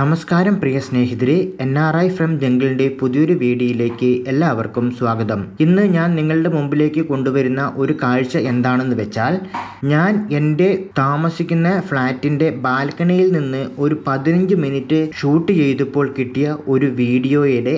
നമസ്കാരം പ്രിയ സ്നേഹിതരെ എൻ ആർ ഐ ഫ്രം ജംഗിളിന്റെ പുതിയൊരു വീഡിയോയിലേക്ക് എല്ലാവർക്കും സ്വാഗതം. ഇന്ന് ഞാൻ നിങ്ങളുടെ മുമ്പിലേക്ക് കൊണ്ടുവരുന്ന ഒരു കാഴ്ച എന്താണെന്ന് വെച്ചാൽ ഞാൻ എന്റെ താമസിക്കുന്ന ഫ്ലാറ്റിന്റെ ബാൽക്കണിയിൽ നിന്ന് ഒരു പതിനഞ്ച് മിനിറ്റ് ഷൂട്ട് ചെയ്തപ്പോൾ കിട്ടിയ ഒരു വീഡിയോയുടെ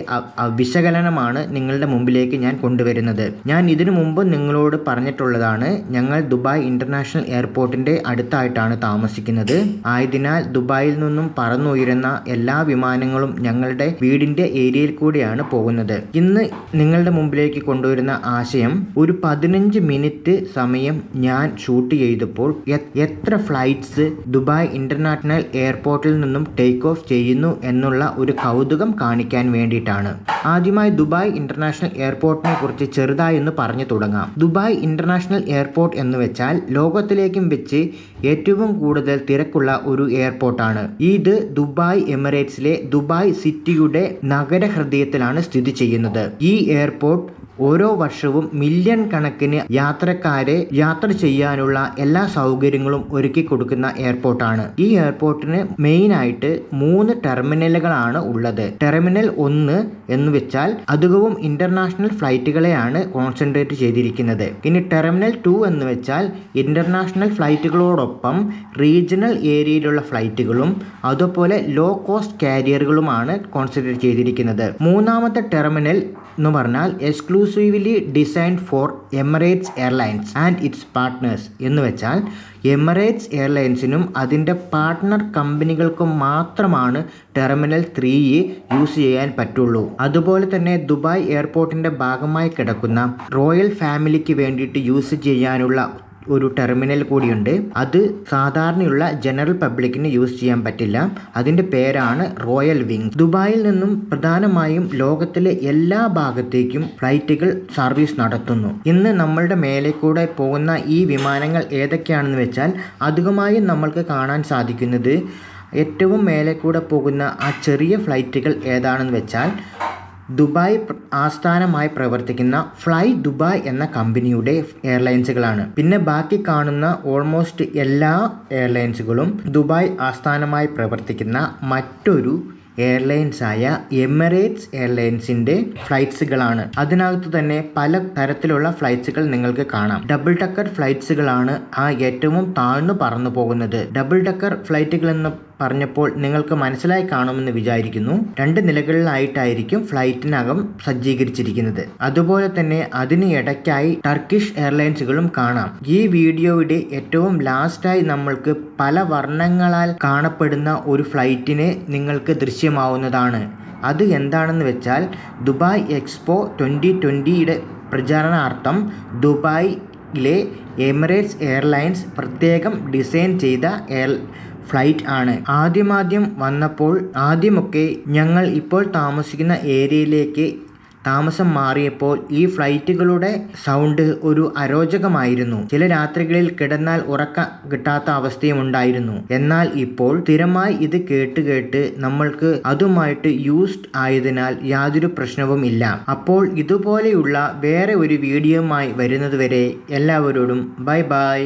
വിശകലനമാണ് നിങ്ങളുടെ മുമ്പിലേക്ക് ഞാൻ കൊണ്ടുവരുന്നത്. ഞാൻ ഇതിനു മുമ്പ് നിങ്ങളോട് പറഞ്ഞിട്ടുള്ളതാണ് ഞങ്ങൾ ദുബായ് ഇന്റർനാഷണൽ എയർപോർട്ടിന്റെ അടുത്തായിട്ടാണ് താമസിക്കുന്നത്. ആയതിനാൽ ദുബായിൽ നിന്നും പറന്നുയരുന്ന എല്ലാ വിമാനങ്ങളും ഞങ്ങളുടെ വീടിന്റെ ഏരിയയിൽ കൂടിയാണ് പോകുന്നത്. ഇന്ന് നിങ്ങളുടെ മുമ്പിലേക്ക് കൊണ്ടുവരുന്ന ആശയം ഒരു പതിനഞ്ച് മിനിറ്റ് സമയം ഞാൻ ഷൂട്ട് ചെയ്തപ്പോൾ എത്ര ഫ്ലൈറ്റ്സ് ദുബായ് ഇന്റർനാഷണൽ എയർപോർട്ടിൽ നിന്നും ടേക്ക് ഓഫ് ചെയ്യുന്നു എന്നുള്ള ഒരു കൗതുകം കാണിക്കാൻ വേണ്ടിയിട്ടാണ്. ആദ്യമായി ദുബായ് ഇന്റർനാഷണൽ എയർപോർട്ടിനെ കുറിച്ച് ചെറുതായി ഒന്ന് പറഞ്ഞു തുടങ്ങാം. ദുബായ് ഇന്റർനാഷണൽ എയർപോർട്ട് എന്ന് വെച്ചാൽ ലോകത്തിലേക്കും വെച്ച് ഏറ്റവും കൂടുതൽ തിരക്കുള്ള ഒരു എയർപോർട്ടാണ്. ഇത് ദുബായ് എമിറേറ്റ്സിലെ ദുബായ് സിറ്റിയുടെ നഗരഹൃദയത്തിലാണ് സ്ഥിതി ചെയ്യുന്നത്. ഈ എയർപോർട്ട് ഓരോ വർഷവും മില്യൺ കണക്കിന് യാത്രക്കാരെ യാത്ര ചെയ്യാനുള്ള എല്ലാ സൗകര്യങ്ങളും ഒരുക്കി കൊടുക്കുന്ന എയർപോർട്ടാണ് ഈ എയർപോർട്ടിന് മെയിൻ ആയിട്ട് മൂന്ന് ടെർമിനലുകളാണ് ഉള്ളത്. ടെർമിനൽ ഒന്ന് എന്ന് വെച്ചാൽ അധികവും ഇന്റർനാഷണൽ ഫ്ലൈറ്റുകളെയാണ് കോൺസെൻട്രേറ്റ് ചെയ്തിരിക്കുന്നത്. ഇനി ടെർമിനൽ ടു എന്ന് വെച്ചാൽ ഇന്റർനാഷണൽ ഫ്ലൈറ്റുകളോടൊപ്പം റീജിയണൽ ഏരിയയിലുള്ള ഫ്ലൈറ്റുകളും അതുപോലെ ലോ കോസ്റ്റ് കാരിയറുകളുമാണ് കോൺസെൻട്രേറ്റ് ചെയ്തിരിക്കുന്നത്. മൂന്നാമത്തെ ടെർമിനൽ എന്ന് പറഞ്ഞാൽ exclusively design for Emirates airlines and its partners എന്ന് വെച്ചാൽ എമിറേറ്റ്സ് എയർലൈൻസിനും അതിന്റെ പാർട്ട്ണർ കമ്പനികൾക്കും മാത്രമാണ് ടെർമിനൽ ത്രീ യൂസ് ചെയ്യാൻ പറ്റുള്ളൂ. അതുപോലെ തന്നെ ദുബായ് എയർപോർട്ടിന്റെ ഭാഗമായി കിടക്കുന്ന റോയൽ ഫാമിലിക്ക് വേണ്ടിയിട്ട് യൂസ് ചെയ്യാനുള്ള ഒരു ടെർമിനൽ കൂടിയുണ്ട്. അത് സാധാരണയുള്ള ജനറൽ പബ്ലിക്കിന് യൂസ് ചെയ്യാൻ പറ്റില്ല. അതിന്റെ പേരാണ് റോയൽ വിങ് ദുബായിൽ നിന്നും പ്രധാനമായും ലോകത്തിലെ എല്ലാ ഭാഗത്തേക്കും ഫ്ലൈറ്റുകൾ സർവീസ് നടത്തുന്നു. ഇന്ന് നമ്മളുടെ മേലെ കൂടെ പോകുന്ന ഈ വിമാനങ്ങൾ ഏതൊക്കെയാണെന്ന് വെച്ചാൽ അധികമായും നമ്മൾക്ക് കാണാൻ സാധിക്കുന്നത് ഏറ്റവും മേലെ കൂടെ പോകുന്ന ആ ചെറിയ ഫ്ലൈറ്റുകൾ ഏതാണെന്ന് വെച്ചാൽ ദുബായ് ആസ്ഥാനമായി പ്രവർത്തിക്കുന്ന ഫ്ലൈ ദുബായ് എന്ന കമ്പനിയുടെ എയർലൈൻസുകളാണ്. പിന്നെ ബാക്കി കാണുന്ന ഓൾമോസ്റ്റ് എല്ലാ എയർലൈൻസുകളും ദുബായ് ആസ്ഥാനമായി പ്രവർത്തിക്കുന്ന മറ്റൊരു എയർലൈൻസായ എമിറേറ്റ്സ് എയർലൈൻസിന്റെ ഫ്ലൈറ്റ്സുകളാണ്. അതിനകത്ത് തന്നെ പല തരത്തിലുള്ള ഫ്ലൈറ്റ്സുകൾ നിങ്ങൾക്ക് കാണാം. ഡബിൾ ടക്കർ ഫ്ലൈറ്റ്സുകളാണ് ആ ഏറ്റവും താഴ്ന്നു പറന്നു പോകുന്നത്. ഡബിൾ ടക്കർ ഫ്ലൈറ്റുകൾ എന്ന് പറഞ്ഞപ്പോൾ നിങ്ങൾക്ക് മനസ്സിലായി കാണുമെന്ന് വിചാരിക്കുന്നു. രണ്ട് നിലകളിലായിട്ടായിരിക്കും ഫ്ലൈറ്റിനകം സജ്ജീകരിച്ചിരിക്കുന്നത്. അതുപോലെ തന്നെ അതിന് ഇടയ്ക്കായി ടർക്കിഷ് എയർലൈൻസുകളും കാണാം. ഈ വീഡിയോയുടെ ഏറ്റവും ലാസ്റ്റായി നമ്മൾക്ക് പല വർണങ്ങളാൽ കാണപ്പെടുന്ന ഒരു ഫ്ലൈറ്റിനെ നിങ്ങൾക്ക് ദൃശ്യമാവുന്നതാണ്. അത് എന്താണെന്ന് വെച്ചാൽ ദുബായ് എക്സ്പോ ട്വന്റി ട്വന്റിയുടെ പ്രചാരണാർത്ഥം ദുബായിലെ എമിറേറ്റ്സ് എയർലൈൻസ് പ്രത്യേകം ഡിസൈൻ ചെയ്ത എയർ ഫ്ലൈറ്റ് ആണ്. ആദ്യമാദ്യം വന്നപ്പോൾ ആദ്യമൊക്കെ ഞങ്ങൾ ഇപ്പോൾ താമസിക്കുന്ന ഏരിയയിലേക്ക് താമസം മാറിയപ്പോൾ ഈ ഫ്ലൈറ്റുകളുടെ സൗണ്ട് ഒരു അരോചകമായിരുന്നു. ചില രാത്രികളിൽ കിടന്നാൽ ഉറക്ക കിട്ടാത്ത അവസ്ഥയും ഉണ്ടായിരുന്നു. എന്നാൽ ഇപ്പോൾ സ്ഥിരമായി ഇത് കേട്ട് കേട്ട് നമ്മൾക്ക് അതുമായിട്ട് യൂസ്ഡ് ആയതിനാൽ യാതൊരു പ്രശ്നവും ഇല്ല. അപ്പോൾ ഇതുപോലെയുള്ള വേറെ ഒരു വീഡിയോയുമായി വരുന്നതുവരെ എല്ലാവരോടും ബൈ ബൈ.